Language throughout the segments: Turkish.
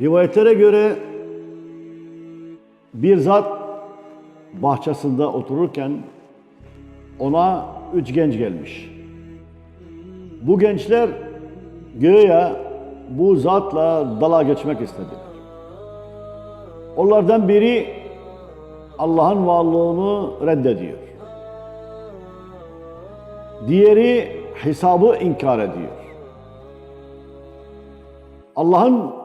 Rivayetlere göre bir zat bahçesinde otururken ona üç genç gelmiş. Bu gençler göğe bu zatla dala geçmek istediler. Onlardan biri Allah'ın varlığını reddediyor. Diğeri hesabı inkar ediyor. Allah'ın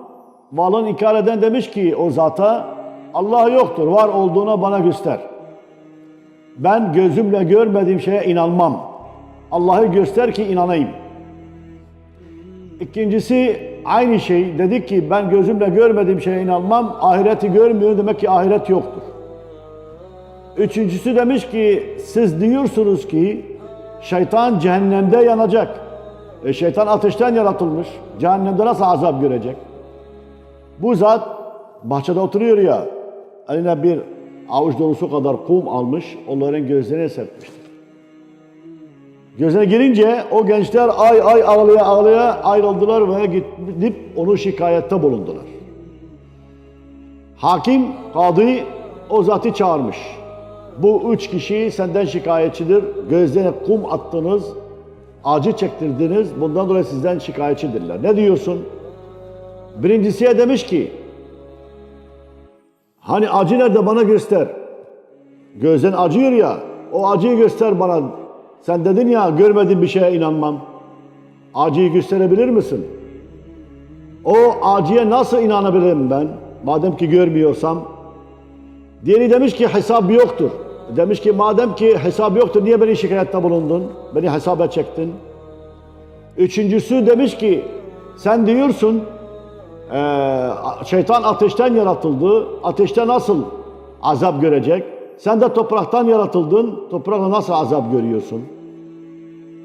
varlığını inkar eden demiş ki o zata Allah yoktur, var olduğuna bana göster. Ben gözümle görmediğim şeye inanmam. Allah'ı göster ki inanayım. İkincisi aynı şey. Dedik ki ben gözümle görmediğim şeye inanmam. Ahireti görmüyor demek ki ahiret yoktur. Üçüncüsü demiş ki siz diyorsunuz ki şeytan cehennemde yanacak. E şeytan ateşten yaratılmış. Cehennemde nasıl azap görecek? Bu zat bahçede oturuyor ya, eline bir avuç dolusu kadar kum almış, onların gözlerine serpmiştir. Gözüne girince o gençler ay ay ağlaya ağlaya ayrıldılar ve gidip onu şikayette bulundular. Hakim, kadı o zatı çağırmış. Bu üç kişi senden şikayetçidir. Gözlerine kum attınız, acı çektirdiniz. Bundan dolayı sizden şikayetçidirler. Ne diyorsun? Birincisiye demiş ki, hani acı nerede bana göster. Gözden acıyor ya, o acıyı göster bana. Sen dedin ya görmediğim bir şeye inanmam. Acıyı gösterebilir misin? O acıya nasıl inanabilirim ben? Madem ki görmüyorsam. Diğeri demiş ki hesap yoktur. Demiş ki madem ki hesap yoktur niye beni şikayette bulundun? Beni hesaba çektin. Üçüncüsü demiş ki sen diyorsun şeytan ateşten yaratıldı. Ateşte nasıl azap görecek? Sen de topraktan yaratıldın. Toprakla nasıl azap görüyorsun?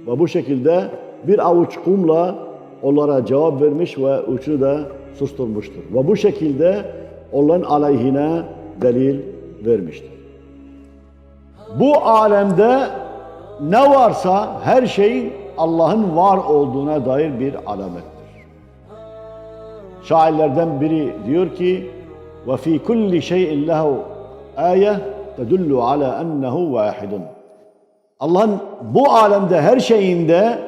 Ve bu şekilde bir avuç kumla onlara cevap vermiş ve üçünü de susturmuştur. Ve bu şekilde onların aleyhine delil vermiştir. Bu alemde ne varsa her şeyin Allah'ın var olduğuna dair bir alamettir. Şairlerden biri diyor ki ve fi kulli şeyin lehu ayet tedullu ala ennehu vahidun. Allah'ın bu alemde her şeyinde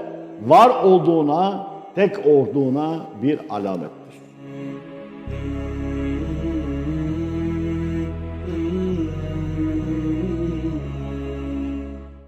var olduğuna, tek olduğuna bir alamet.